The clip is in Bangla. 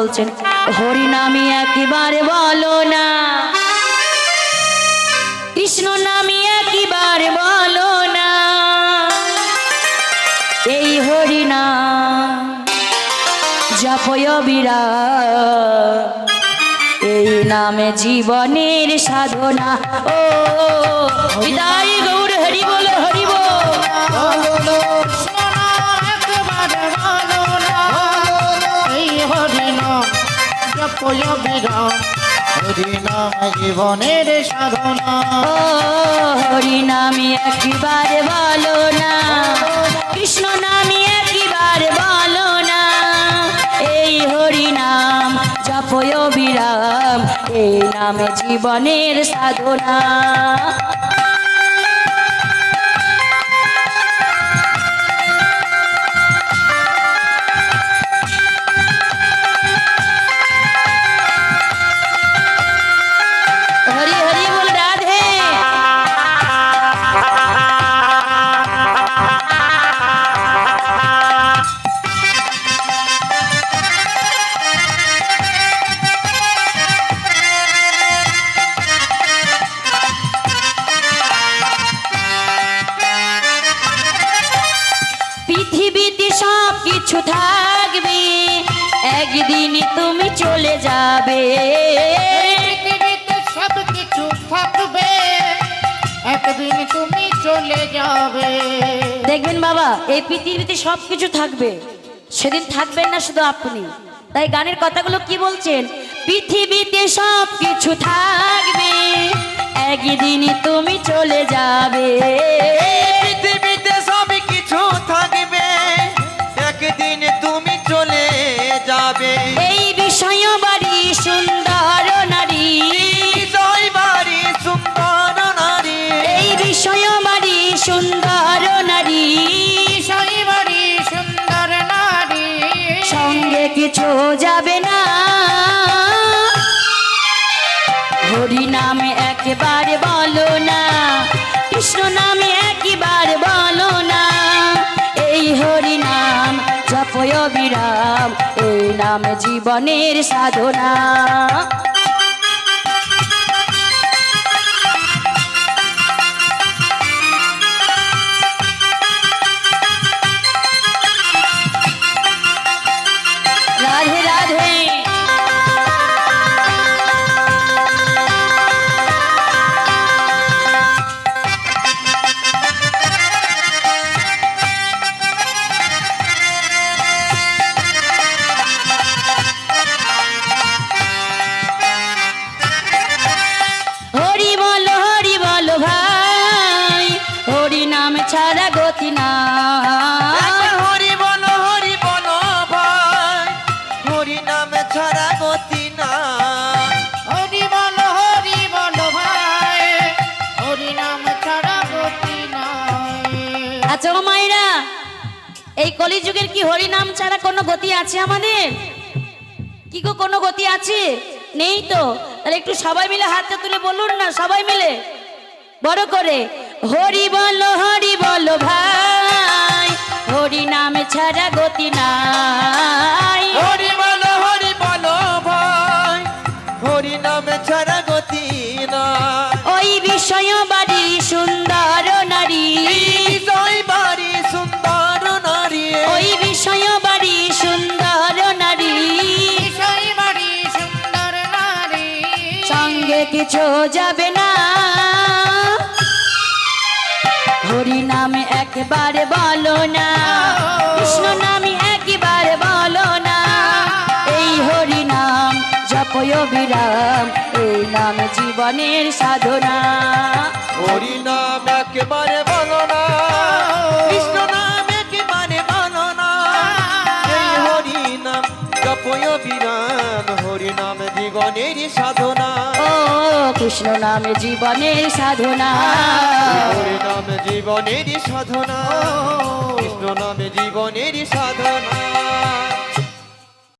বলছেন হরি নামে একেবারে বলো না কৃষ্ণ নামে একেবারে বলো না এই হরি নাম জপয় বিরা এই নামে জীবনের সাধনা ও বিদায় গৌর হরি বল হরি বল জীবনের সাধনা। হরি নামে একবার বলো না, কৃষ্ণ নামে একবার বলো না, এই হরি নাম জপয় বিরাম, এই নামে জীবনের সাধনা। থাকবে একদিন তুমি চলে যাবে। সব কিছু থাকবে একদিন তুমি চলে যাবে। দেখবেন বাবা এই পৃথিবীতে সব কিছু থাকবে। সেদিন থাকবেন না শুধু আপনি। তাই গানের কথাগুলো কি বলছেন? পৃথিবীতে সব কিছু থাকবে একদিন তুমি চলে যাবে। সঙ্গে কিছু যাবে না। হরি নামে একেবারে বলো না, কৃষ্ণ নামে একবার বলো না। এই হরি নাম জপয় বিরাম এই নাম জীবনের সাধনা। ছাড়া না। হরি বলো হরি বলো ভাই। হরি নাম ছাড়া গতি না। হরি বল হরি বল ভাই। হরি নাম ছাড়া গতি নাই। আচ্ছা ও মাইরা এই কলিযুগের কি হরি নাম ছাড়া কোনো গতি আছে আমাদের? কি গো কোনো গতি আছে? নেই তো। তাহলে একটু সবাই মিলে হাতটা তুলে বলুন না সবাই মিলে। বড় করে। হরি বল হরি বল ভাই হরি নাম ছাড়া গতি নাই। হরি বলো হরি বলো ভাই হরি নাম ছাড়া গতি না ওই বিষয় বাড়ি সুন্দর নারী। বাড়ি সুন্দর নারী। ওই বিষয় বাড়ি সুন্দর নারী। বিষয় বাড়ি সুন্দর নারী। সঙ্গে কিছু যাবে না হরি নামে একবারে বলো না। কৃষ্ণ নামে একবারে বলো না। এই হরি নাম জপয় বিরাম এই নাম জীবনের সাধনা। হরি নাম একেবারে বলো না। কৃষ্ণ নাম একেবারে বলো না। এই হরি নাম জপয় বিরাম হরি নাম জীবনের সাধনা। ও কৃষ্ণ নামে জীবনের সাধনা। নাম জীবনের সাধনা। কৃষ্ণ নামে জীবনের সাধনা।